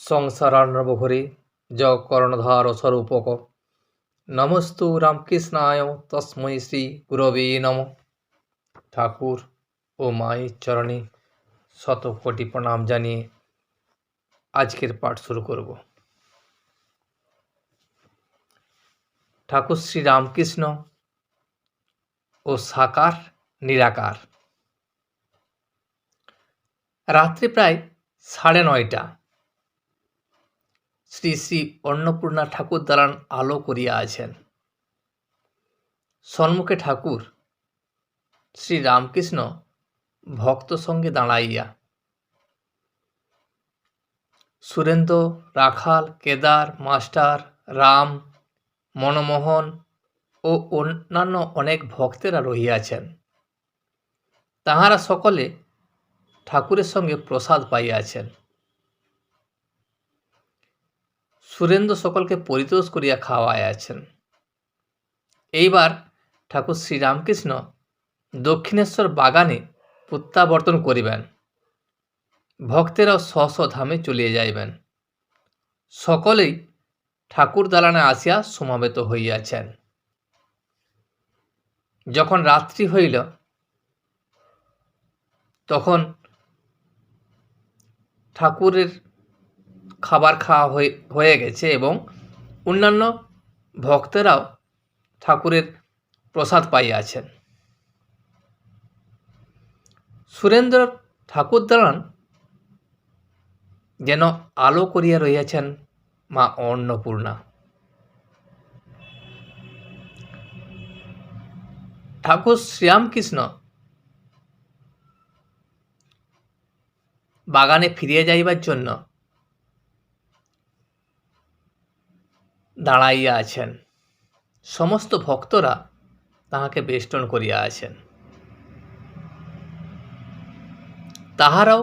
সংসারার্ণবঘরে কর্ণধার স্বরূপক নমস্তু রামকৃষ্ণায় তস্মৈ শ্রী গুরবে নম ঠাকুর ও মায়ের চরণে শত কোটি প্রণাম জানিয়ে আজকের পাঠ শুরু করব ঠাকুর শ্রী রামকৃষ্ণ ও সাকার নিরাকার রাত্রি প্রায় সাড়ে নয়টা শ্রী শ্রী অন্নপূর্ণা ঠাকুর দালান আলো করিয়া আছেন। সন্মুখে ঠাকুর, শ্রী রামকৃষ্ণ ভক্ত সঙ্গে দাঁড়াইয়া। সুরেন্দ্র, রাখাল, কেদার, মাস্টার, রাম, মনমোহন ও অন্যান্য অনেক ভক্তেরা রহিয়াছেন। তাহারা সকলে ঠাকুরের সঙ্গে প্রসাদ পাইয়াছেন। সুরেন্দ্র সকলকে পরিতোষ করিয়া খাওয়াইয়াছেন। এইবার ঠাকুর শ্রীরামকৃষ্ণ দক্ষিণেশ্বর বাগানে প্রত্যাবর্তন করিবেন। ভক্তেরাও স্ব ধামে চলিয়া যাইবেন। সকলেই ঠাকুর দালানে আসিয়া সমাবেত হইয়াছেন। যখন রাত্রি হইল, তখন ঠাকুরের খাবার খাওয়া হয়ে হয়ে গেছে এবং অন্যান্য ভক্তেরাও ঠাকুরের প্রসাদ পাইয়াছেন। সুরেন্দ্র ঠাকুর দালান যেন আলো করিয়া রহিয়াছেন মা অন্নপূর্ণা। ঠাকুর শ্রীরামকৃষ্ণ বাগানে ফিরিয়া যাইবার জন্য দাঁড়াইয়া আছেন। সমস্ত ভক্তরা তাহাকে বেষ্টন করিয়া আছেন। তাহারাও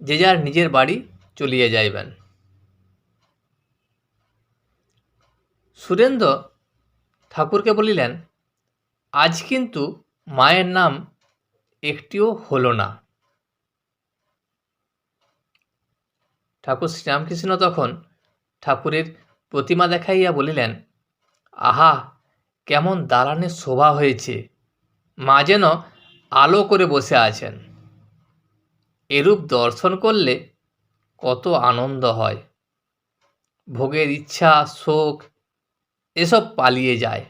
যে যার নিজের বাড়ি চলিয়া যাইবেন। সুরেন্দ্র ঠাকুরকে বলিলেন, আজ কিন্তু মায়ের নাম একটিও হলো না। ঠাকুর শ্রীরামকৃষ্ণ তখন ঠাকুরের প্রতিমা দেখাইয়া বলিলেন, আহা, কেমন দালানের শোভা হয়েছে। মা যেন আলো করে বসে আছেন। এরূপ দর্শন করলে কত আনন্দ হয়। ভোগের ইচ্ছা, শোক, এসব পালিয়ে যায়।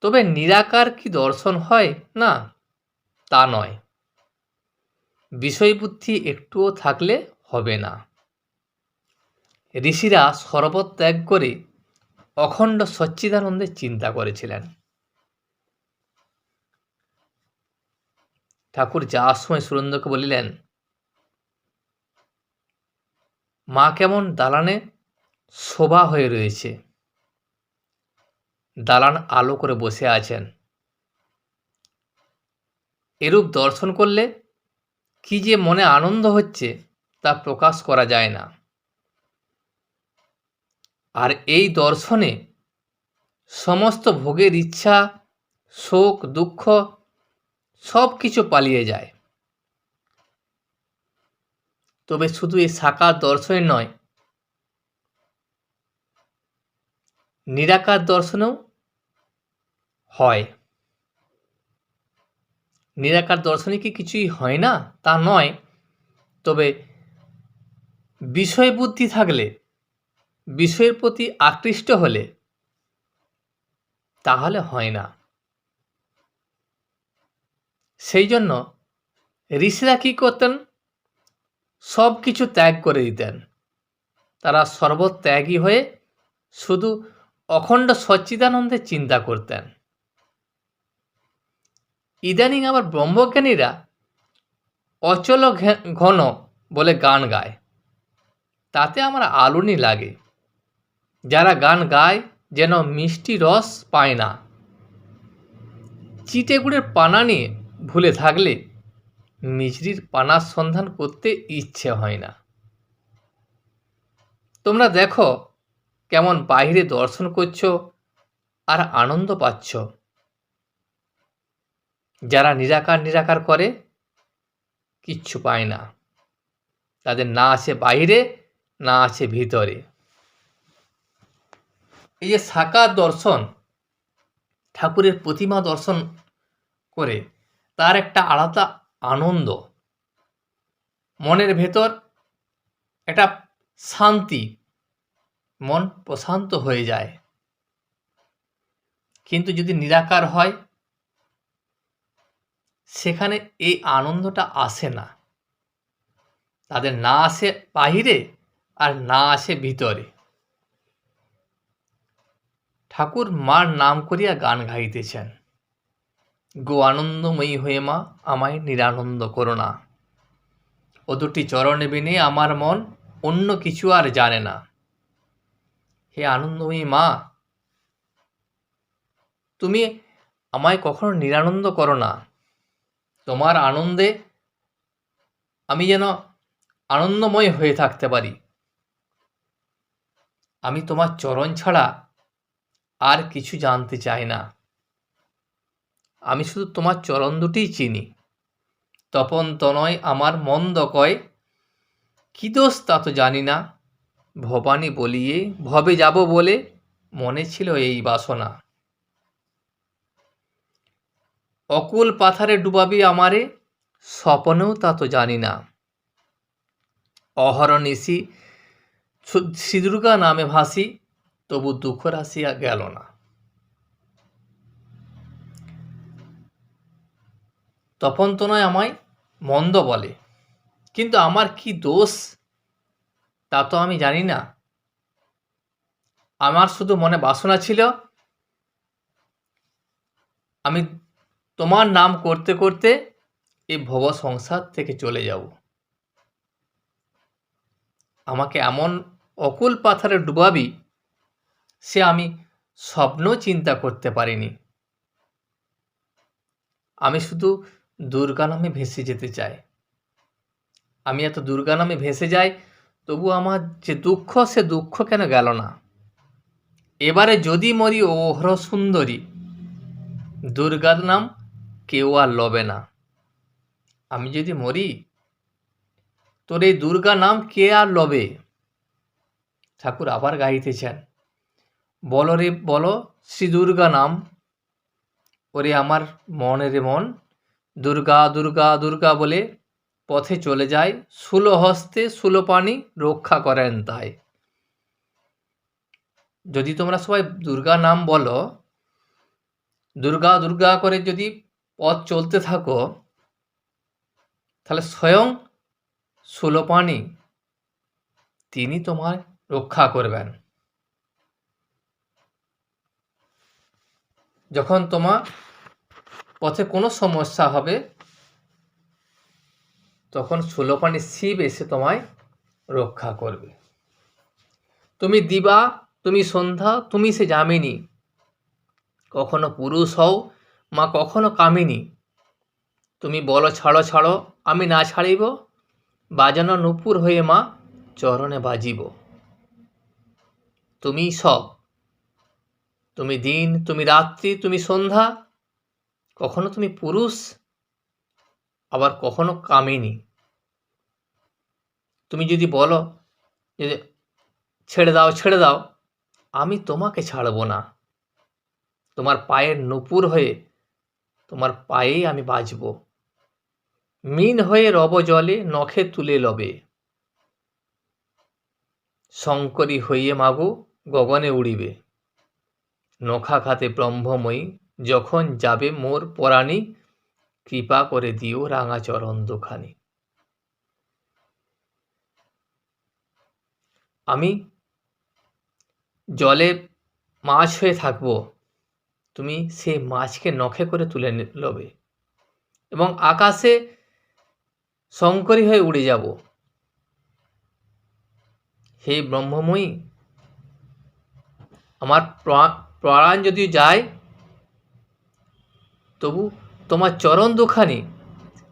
তবে নিরাকার কি দর্শন হয় না, তা নয়। বিষয়বুদ্ধি একটুও থাকলে হবে না। ঋষিরা সর্বত ত্যাগ করে অখণ্ড সচ্চিদানন্দের চিন্তা করেছিলেন। ঠাকুর যাওয়ার সময় সুরেন্দ্রকে বলিলেন, মা কেমন দালানে শোভা হয়ে রয়েছে। দালান আলো করে বসে আছেন। এরূপ দর্শন করলে কি যে মনে আনন্দ হচ্ছে তা প্রকাশ করা যায় না। আর এই দর্শনে সমস্ত ভোগের ইচ্ছা, শোক, দুঃখ সব কিছু পালিয়ে যায়। তবে শুধু এই সাকার দর্শনে নয়, নিরাকার দর্শনেও হয়। নিরাকার দর্শনে কি কিছুই হয় না? তা নয়, তবে বিষয় বুদ্ধি থাকলে বিষয়ের প্রতি আকৃষ্ট হলে তাহলে হয় না। সেই জন্য ঋষিরা কী করতেন? সব কিছু ত্যাগ করে দিতেন। তারা সর্বত্যাগী হয়ে শুধু অখণ্ড সচ্চিদানন্দের চিন্তা করতেন। ইদানিং আবার ব্রহ্মজ্ঞানীরা অচল ঘন বলে গান গায়। তাতে আমার আলুনি লাগে। যারা গান গায় যেন মিষ্টি রস পায় না। চিটে গুড়ের পানা নিয়ে ভুলে থাকলে মিছরির পানার সন্ধান করতে ইচ্ছে হয় না। তোমরা দেখো কেমন বাইরে দর্শন করছ আর আনন্দ পাচ্ছ। যারা নিরাকার নিরাকার করে কিচ্ছু পায় না। তাদের না আছে বাইরে না আছে ভিতরে। এই যে সাকার দর্শন, ঠাকুরের প্রতিমা দর্শন করে তার একটা আলাদা আনন্দ। মনের ভেতর একটা শান্তি, মন প্রশান্ত হয়ে যায়। কিন্তু যদি নিরাকার হয়, সেখানে এই আনন্দটা আসে না। তাদের না আসে বাহিরে আর না আসে ভিতরে। ঠাকুর মার নাম করিয়া গান গাইতেছেন। গো আনন্দময়ী হয়ে মা, আমায় নিরানন্দ করো না। ও দুটি চরণে বিনে আমার মন অন্য কিছু আর জানে না। হে আনন্দময়ী মা, তুমি আমায় কখনো নিরানন্দ করো না। তোমার আনন্দে আমি যেন আনন্দময় হয়ে থাকতে পারি। আমি তোমার চরণ ছাড়া আর কিছু জানতে চাই না। আমি শুধু তোমার চরণ দুটিই চিনি। তপন তনয় আমার মন্দ কয় কি দোষ তা তো জানি না। ভবানী বলিয়ে, ভবে যাব বলে মনে ছিল এই বাসনা। অকুল পাথারে ডুবাবি আমারে, স্বপনেও তা তো জানি না। অহরণ অহরনিশি শ্রীদুর্গা নামে ভাসি তবু দুঃখ রাশিয়া গেল না। তপন তো নয় আমায় মন্দ বলে, কিন্তু আমার কি দোষ তা তো আমি জানি না। আমার শুধু মনে বাসনা ছিল, আমি তোমার নাম করতে করতে এই ভব সংসার থেকে চলে যাব। আমাকে এমন অকুল পাথারে ডুবাবি সে আমি স্বপ্ন চিন্তা করতে পারিনি। আমি শুধু দুর্গা নামে ভেসে যেতে চাই। আমি এত দুর্গা নামে ভেসে যাই, তবু আমার যে দুঃখ, সে দুঃখ কেন গেল না? এবারে যদি মরি, ওহর সুন্দরী, দুর্গার নাম কেউ আর লবে না। আমি যদি মরি, তোর এই দুর্গা নাম কে আর লবে? ঠাকুর আবার গাইতেছেন। বলো রে, বলো, শ্রী দুর্গা নাম। ওরে আমার মনের মন, দুর্গা দুর্গা দুর্গা বলে পথে চলে যায়, সুলো হস্তে সুলো পানি রক্ষা করেন তাই। যদি তোমরা সবাই দুর্গা নাম বলো, দুর্গা দুর্গা করে যদি পথ চলতে থাকো, তাহলে স্বয়ং সুলোপানি তিনি তোমার রক্ষা করবেন। যখন তোমার পথে কোনো সমস্যা হবে, তখন সুলোপানি শিব এসে তোমায় রক্ষা করবে। তুমি দিবা, তুমি সন্ধ্যা, তুমি সে জামিনী কখনো পুরুষ হও, মা কখনো কামিনী। তুমি বলো, ছাড়ো ছাড়ো, আমি না ছাড়িব, বাজানো নুপুর হয়ে মা চরণে বাজিব। তুমি সব তুমি দিন, তুমি রাত্রি, তুমি সন্ধ্যা। কখনো তুমি পুরুষ, আবার কখনো কামিনী। তুমি যদি বলো যে ছেড়ে দাও ছেড়ে দাও, আমি তোমাকে ছাড়বো না। তোমার পায়ের নুপুর হয়ে তোমার পায়েই আমি বাজব মিন হয়ে রব জলে, নখে তুলে লবে। শঙ্করী হইয়ে মাগো, গগনে উড়িবে। নখা খাতে ব্রহ্মময়ী, যখন যাবে মোর পরাণী, কৃপা করে দিও রাঙাচরণ দুখানি। আমি জলে মাছ হয়ে থাকব, তুমি সেই মাছকে নখে করে তুলে লবে এবং আকাশে শঙ্করী হয়ে উড়ে যাব। হে ব্রহ্মময়ী, আমার প্রাণ যদি যায়, তবু তোমার চরণ দুখানি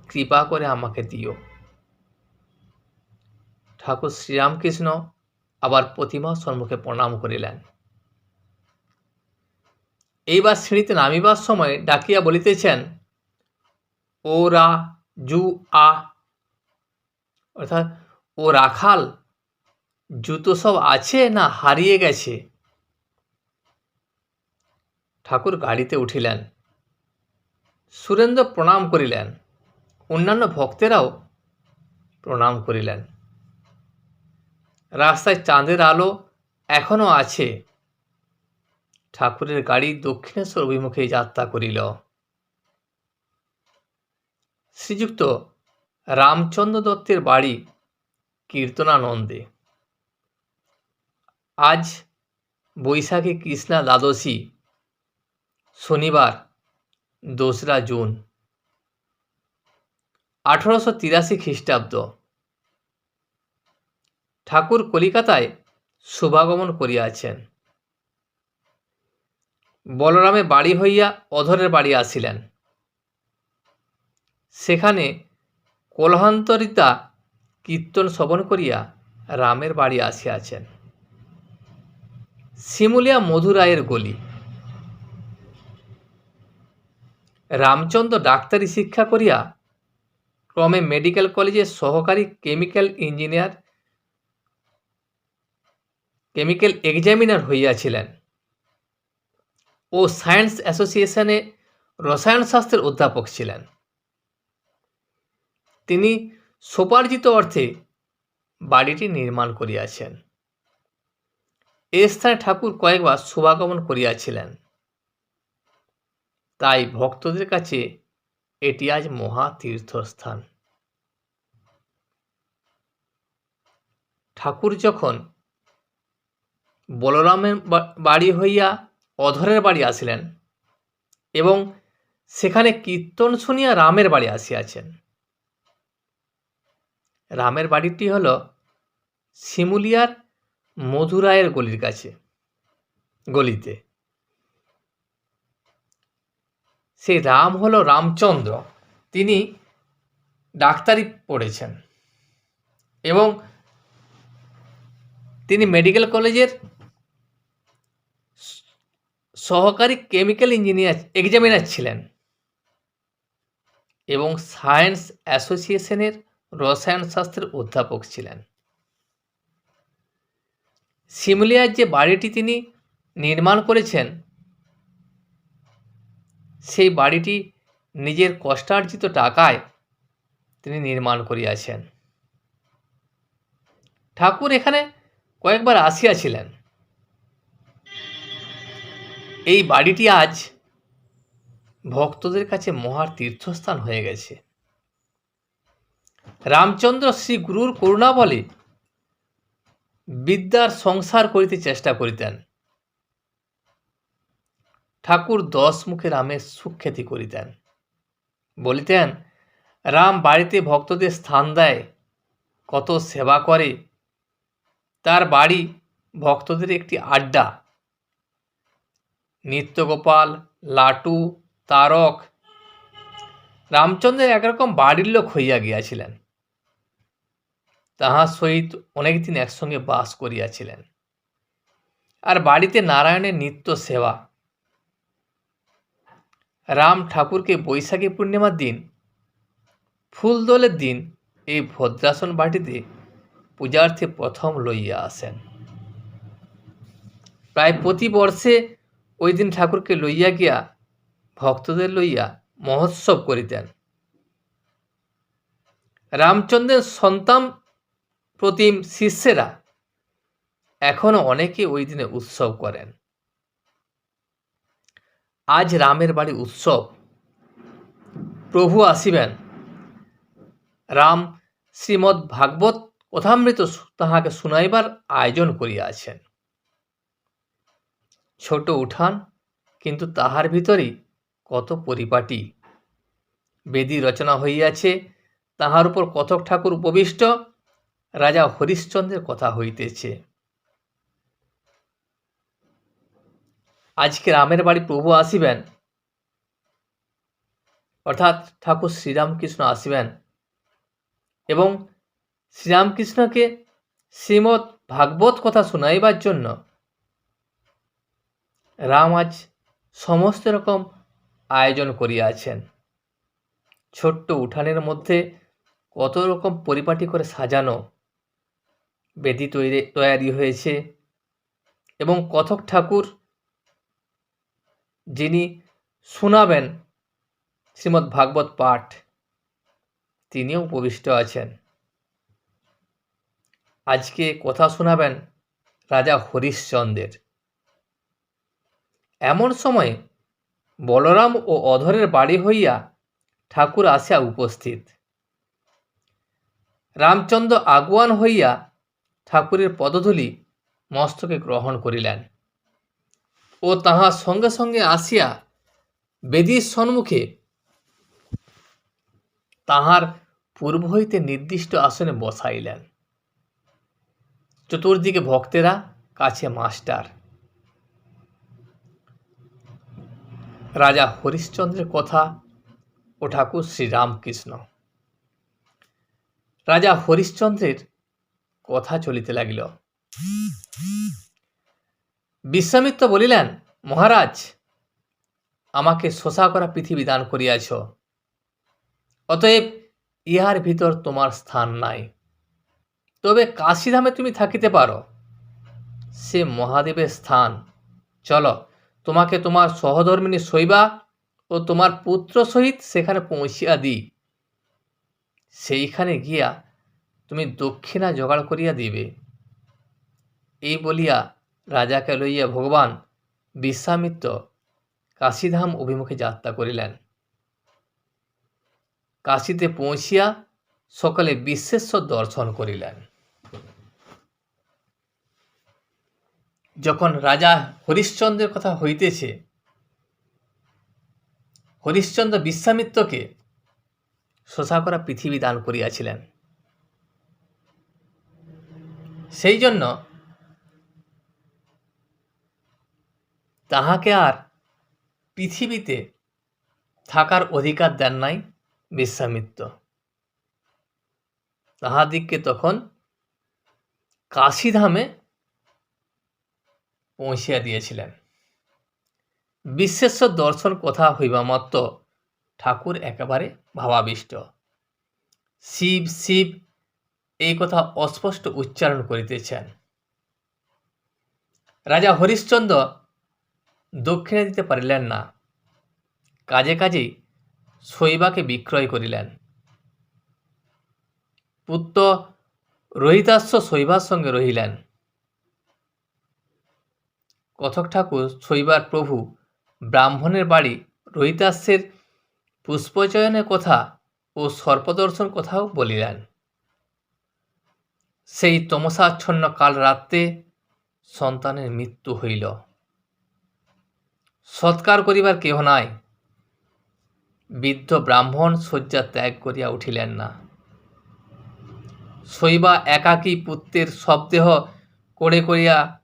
কৃপা করে আমাকে দিও। ঠাকুর শ্রীরামকৃষ্ণ আবার প্রতিমা সম্মুখে প্রণাম করিলেন। এইবার শ্রেণীতে নামিবার সময় ডাকিয়া বলিতেছেন, ও রা জু আ। অর্থাৎ, ও রাখাল, জুতো সব আছে না হারিয়ে গেছে? ঠাকুর গাড়িতে উঠিলেন। সুরেন্দ্র প্রণাম করিলেন। অন্যান্য ভক্তেরাও প্রণাম করিলেন। রাস্তায় চাঁদের আলো এখনও আছে। ঠাকুরের গাড়ি দক্ষিণেশ্বর অভিমুখে যাত্রা করিল। শ্রীযুক্ত রামচন্দ্র দত্তের বাড়ি কীর্তনানন্দে। আজ বৈশাখী কৃষ্ণা দ্বাদশী শনিবার, দোসরা জুন। আঠারোশো তিরাশি খ্রিস্টাব্দ। ঠাকুর কলিকাতায় শুভাগমন করিয়াছেন। বলরামে বাড়ি হইয়া অধরের বাড়ি আসিলেন। সেখানে কলহান্তরিতা কীর্তন শ্রবণ করিয়া রামের বাড়ি আসিয়াছেন। শিমুলিয়া মধুরায়ের গলি। রামচন্দ্র ডাক্তারি শিক্ষা করিয়া ক্রমে মেডিকেল কলেজের সহকারী কেমিক্যাল ইঞ্জিনিয়ার, কেমিক্যাল এক্সামিনার হইয়াছিলেন ও সায়েন্স অ্যাসোসিয়েশনে রসায়নশাস্ত্রের অধ্যাপক ছিলেন। তিনি সোপার্জিত অর্থে বাড়িটি নির্মাণ করিয়াছেন। এ স্থানে ঠাকুর কয়েকবার শুভাগমন করিয়াছিলেন। তাই ভক্তদের কাছে এটি আজ মহা তীর্থস্থান। ঠাকুর যখন বলরামের বাড়ি হইয়া অধরের বাড়ি আসিলেন এবং সেখানে কীর্তন শুনিয়া রামের বাড়ি আসিয়াছেন। রামের বাড়িটি হল শিমুলিয়ার মধুরায়ের গলির কাছে, গলিতে। সেই রাম হলো রামচন্দ্র। তিনি ডাক্তারি পড়েছেন এবং তিনি মেডিকেল কলেজের সহকারী কেমিক্যাল ইঞ্জিনিয়ার এক্সামিনার ছিলেন এবং সায়েন্স অ্যাসোসিয়েশনের রসায়ন শাস্ত্রের অধ্যাপক ছিলেন। সিমলিয়ার যে বাড়িটি তিনি নির্মাণ করেছেন সেই বাড়িটি নিজের কষ্টার্জিত টাকায় তিনি নির্মাণ করিয়াছেন। ঠাকুর এখানে কয়েকবার আসিয়াছিলেন। এই বাড়িটি আজ ভক্তদের কাছে মহার তীর্থস্থান হয়ে গেছে। রামচন্দ্র শ্রী গুরুর করুণা বলে বিদ্যার সংসার করিতে চেষ্টা করিতেন। ঠাকুর দশ মুখে রামের সুখ্যাতি করিতেন। বলিতেন, রাম বাড়িতে ভক্তদের স্থান দেয়, কত সেবা করে। তার বাড়ি ভক্তদের একটি আড্ডা। নিত্যগোপাল, লাটু, তারক, রামচন্দ্রের একরকম বাড়ির লোক হইয়া গিয়াছিলেন। তাহার সহিত অনেকদিন একসঙ্গে বাস করিয়াছিলেন। আর বাড়িতে নারায়ণের নিত্য সেবা রাম ঠাকুরকে বৈশাখী পূর্ণিমার দিন, ফুলদোলের দিন এই ভদ্রাসন বাটিতে পূজার্থে প্রথম লইয়া আসেন। প্রায় প্রতি বর্ষে ওই দিন ঠাকুরকে লইয়া গিয়া ভক্তদের লইয়া মহোৎসব করিতেন। রামচন্দ্রের সন্তান প্রতিম শিষ্যেরা এখনও অনেকে ওই দিনে উৎসব করেন। আজ রামের বাড়ি উৎসব। প্রভু আসিবেন। রাম শ্রীমদ্ ভাগবত কথামৃত তাহাকে শুনাইবার আয়োজন করিয়াছেন। ছোট উঠান, কিন্তু তাহার ভিতরেই কত পরিপাটি। বেদি রচনা হইয়াছে, তাহার উপর কতক ঠাকুর উপবিষ্ট, রাজা হরিশ্চন্দ্রের কথা হইতেছে। আজকে রামের বাড়ি প্রভু আসিবেন। অর্থাৎ ঠাকুর শ্রীরামকৃষ্ণ আসিবেন। এবং শ্রীরামকৃষ্ণকে শ্রীমৎ ভাগবত কথা শুনাইবার জন্য রাম আজ সমস্ত রকম আয়োজন করিয়াছেন। ছোট্ট উঠানের মধ্যে কত রকম পরিপাটি করে সাজানো, বেদি তৈরি তৈরি হয়েছে এবং কথক ঠাকুর যিনি শোনাবেন শ্রীমদ্ ভাগবত পাঠ, তিনিও উপবিষ্ট আছেন। আজকে কথা শোনাবেন রাজা হরিশ্চন্দ্রের। এমন সময় বলরাম ও অধরের বাড়ি হইয়া ঠাকুর আসিয়া উপস্থিত। রামচন্দ্র আগুয়ান হইয়া ঠাকুরের পদধূলি মস্তকে গ্রহণ করিলেন। ও তাহার সঙ্গে সঙ্গে আসিয়া বেদির সম্মুখে তাহার পূর্ব হইতে নির্দিষ্ট আসনে বসাইলেন। চতুর্দিকে ভক্তেরা, কাছে মাস্টার। রাজা হরিশ্চন্দ্রের কথা ও ঠাকুর শ্রীরামকৃষ্ণ। রাজা হরিশ্চন্দ্রের কথা চলিতে লাগিল। বিশ্বামিত্র বলিলেন, মহারাজ, আমাকে শোষা করা পৃথিবী দান করিয়াছ। অতএব ইহার ভিতর তোমার স্থান নাই। তবে কাশীধামে তুমি থাকিতে পারো। সে মহাদেবের স্থান। চলো, তোমাকে তোমার সহধর্মিনী শৈবা ও তোমার পুত্র সহিত সেখানে পৌঁছিয়া দিই। সেইখানে গিয়া তুমি দক্ষিণা জোগাড় করিয়া দিবে। এই বলিয়া রাজাকে লইয়া ভগবান বিশ্বামিত্র কাশীধাম অভিমুখে যাত্রা করিলেন। কাশীতে পৌঁছিয়া সকলে বিশ্বেশ্বর দর্শন করিলেন। যখন রাজা হরিশ্চন্দ্রের কথা হইতেছে, হরিশ্চন্দ্র বিশ্বামিত্রকে শোষা করা পৃথিবী দান করিয়াছিলেন। সেই জন্য তাহাকে আর পৃথিবীতে থাকার অধিকার দেন নাই বিশ্বামিত্র। তাহাদিগকে তখন কাশীধামে পৌঁছিয়া দিয়েছিলেন। বিশ্বেশ্বর দর্শন কথা হইবা মাত্র ঠাকুর একেবারে ভাবাবিষ্ট। শিব শিব এই কথা অস্পষ্ট উচ্চারণ করিতেছেন। রাজা হরিশ্চন্দ্র দক্ষিণে দিতে পারিলেন না। কাজে কাজেই শৈবাকে বিক্রয় করিলেন। পুত্র রোহিতাস্য শৈবার সঙ্গে রহিলেন। কথক ঠাকুর শৈবার প্রভু ব্রাহ্মণের বাড়ি রোহিতাস্যের পুষ্পচয়নের কথা ও সর্পদর্শন কথাও বলিলেন। সেই তমসাচ্ছন্ন কাল রাত্রে সন্তানের মৃত্যু হইল। সৎকার করিবার কেহ নাই। বৃদ্ধ ব্রাহ্মণ শয্যা ত্যাগ করিয়া উঠিলেন না। শৈবা একাকী পুত্রের শবদেহ করে করিয়া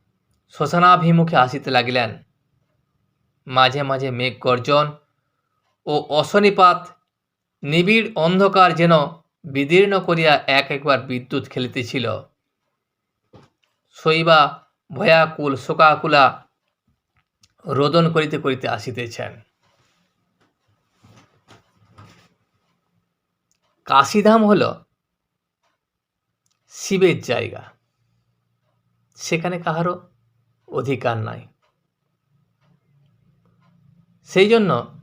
শ্মশানাভিমুখে আসিতে লাগিলেন। মাঝে মাঝে মেঘ গর্জন ও অশনিপাত নিবিড় অন্ধকার যেন বিদীর্ণ করিয়া এক একবার বিদ্যুৎ খেলিতেছিল। শৈবা ভয়াকুল শোকাকুলা রোদন করিতে করিতে আসিতেছেন। কাশীধাম হল শিবের জায়গা। সেখানে কাহারও অধিকার নাই। সেই জন্য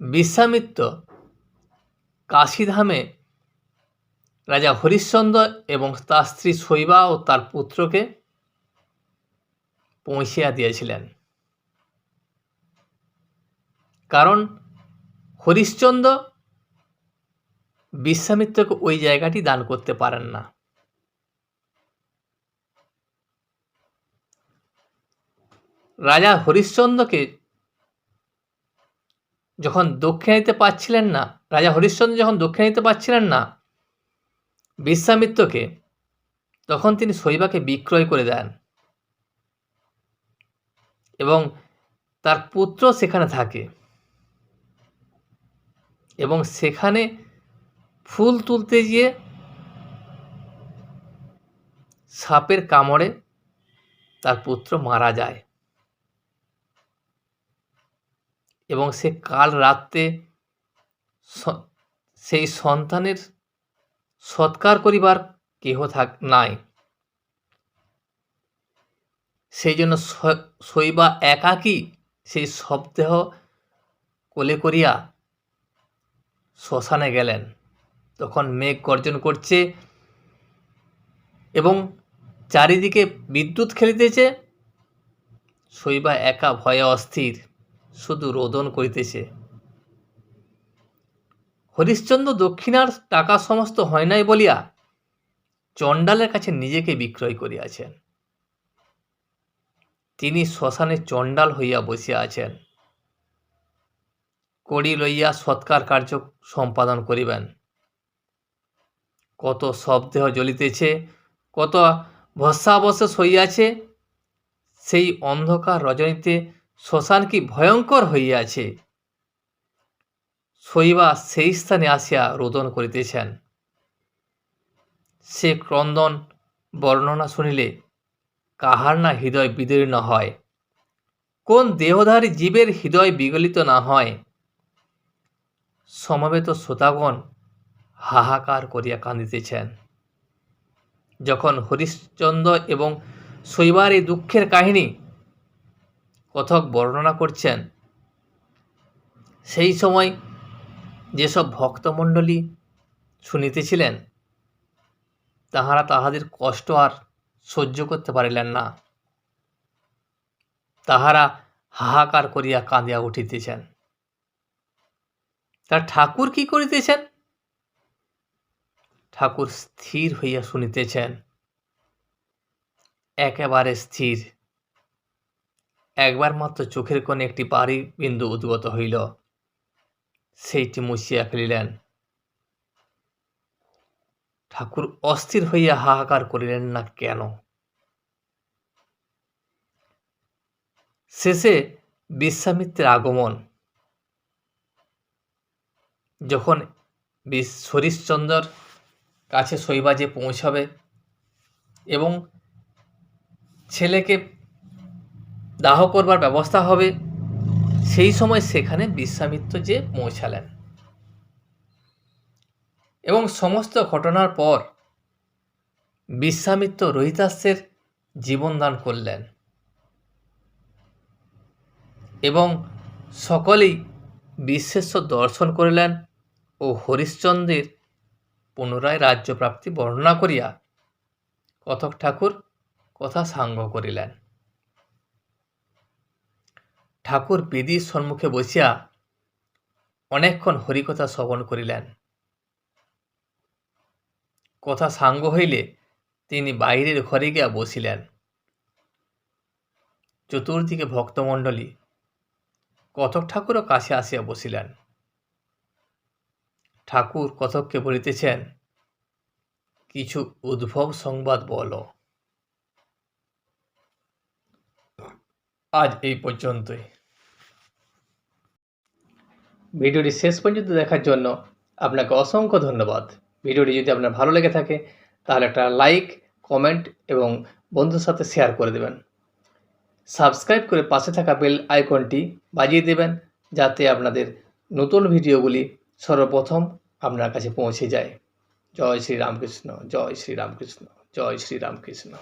বিশ্বামিত্র কাশীধামে রাজা হরিশ্চন্দ্র এবং তার স্ত্রী শৈবা ও তার পুত্রকে পৌঁছিয়া দিয়েছিলেন। কারণ হরিশ্চন্দ্র বিশ্বামিত্রকে ওই জায়গাটি দান করতে পারেন না। রাজা হরিশ্চন্দ্রকে যখন দক্ষিণা দিতে পারছিলেন না, রাজা হরিশ্চন্দ্র যখন দক্ষিণা দিতে পারছিলেন না, বিশ্বামিত্রকে তখন তিনি শৈবাকে বিক্রয় করে দেন। এবং তার পুত্র সেখানে থাকে। এবং সেখানে ফুল তুলতে গিয়ে সাপের কামড়ে তার পুত্র মারা যায়। এবং সে কাল রাত্রে সেই সন্তানের সৎকার করিবার কেহ থাক, নাই। সেই জন্য শৈবা একাকী সেই শবদেহ কোলে করিয়া শ্মশানে গেলেন। তখন মেঘ গর্জন করছে এবং চারিদিকে বিদ্যুৎ খেলিতেছে। শৈবা একা ভয়ে অস্থির, শুধু রোদন করিতেছে। হরিশ্চন্দ্র দক্ষিণার টাকা সমস্ত হয় নাই বলিয়া চণ্ডালের কাছে নিজেকে বিক্রয় করিয়াছেন। তিনি শ্মশানে চণ্ডাল হইয়া বসিয়া আছেন। কড়ি লইয়া সৎকার কার্য সম্পাদন করিবেন। কত শবদেহ জ্বলিতেছে, কত ভস্মাবশেষ হইয়াছে, সেই অন্ধকার রজনীতে শ্মশান কি ভয়ঙ্কর হইয়াছে? শৈবা সেই স্থানে আসিয়া রোদন করিতেছেন। সে ক্রন্দন বর্ণনা শুনিলে কাহার না হৃদয় বিদীর্ণ হয়? কোন দেহধারী জীবের হৃদয় বিগলিত না হয়? সমবেত শ্রোতাগণ হাহাকার করিয়া কাঁদিতেছেন যখন হরিশ্চন্দ্র এবং শৈবার এই দুঃখের কাহিনী কথক বর্ণনা করছেন, সেই সময় যেসব ভক্তমণ্ডলী শুনিতেছিলেন, তাহারা তাহাদের কষ্ট আর সহ্য করতে পারিলেন না। তাহারা হাহাকার করিয়া কাঁদিয়া উঠিতেছেন। তার ঠাকুর কি করিতেছেন? ঠাকুর স্থির হইয়া শুনিতেছেন। একেবারে স্থির। একবার মাত্র চোখের কোণে একটি পারি বিন্দু উদ্গত হইল। সেইটি মুছিয়া ফেলিলেন। ঠাকুর অস্থির হইয়া হাহাকার করিলেন না কেন? শেষে বিশ্বামিত্রের আগমন। যখন হরিশ্চন্দ্রর কাছে শৈবাজে পৌঁছাবে এবং ছেলেকে দাহ করবার ব্যবস্থা হবে, সেই সময় সেখানে বিশ্বামিত্র যে পৌঁছালেন। এবং সমস্ত ঘটনার পর বিশ্বামিত্র রোহিতাস্যের জীবনদান করলেন। এবং সকলেই বিশ্বেশ্বর দর্শন করিলেন ও হরিশ্চন্দ্রের পুনরায় রাজ্যপ্রাপ্তি বর্ণনা করিয়া কথক ঠাকুর কথা সাঙ্গ করিলেন। ঠাকুর বেদির সম্মুখে বসিয়া অনেকক্ষণ হরিকথা শ্রবণ করিলেন। কথা সাঙ্গ হইলে তিনি বাইরের ঘরে গিয়া বসিলেন। চতুর্দিকে ভক্তমণ্ডলী কথক ঠাকুরও কাছে আসিয়া বসিলেন। ঠাকুর কথককে বলিতেছেন, কিছু উদ্ভব সংবাদ বলো। আজ এই পর্যন্তই। ভিডিওটি শেষ পর্যন্ত দেখার জন্য আপনাকে অসংখ্য ধন্যবাদ। ভিডিওটি যদি আপনার ভালো লেগে থাকে, তাহলে একটা লাইক কমেন্ট এবং বন্ধুর সাথে শেয়ার করে দেবেন। সাবস্ক্রাইব করে পাশে থাকা বেল আইকনটি বাজিয়ে দেবেন, যাতে আপনাদের নতুন ভিডিওগুলি সর্বপ্রথম আপনার কাছে পৌঁছে যায়। জয় শ্রী রামকৃষ্ণ, জয় শ্রী রামকৃষ্ণ, জয় শ্রী রামকৃষ্ণ।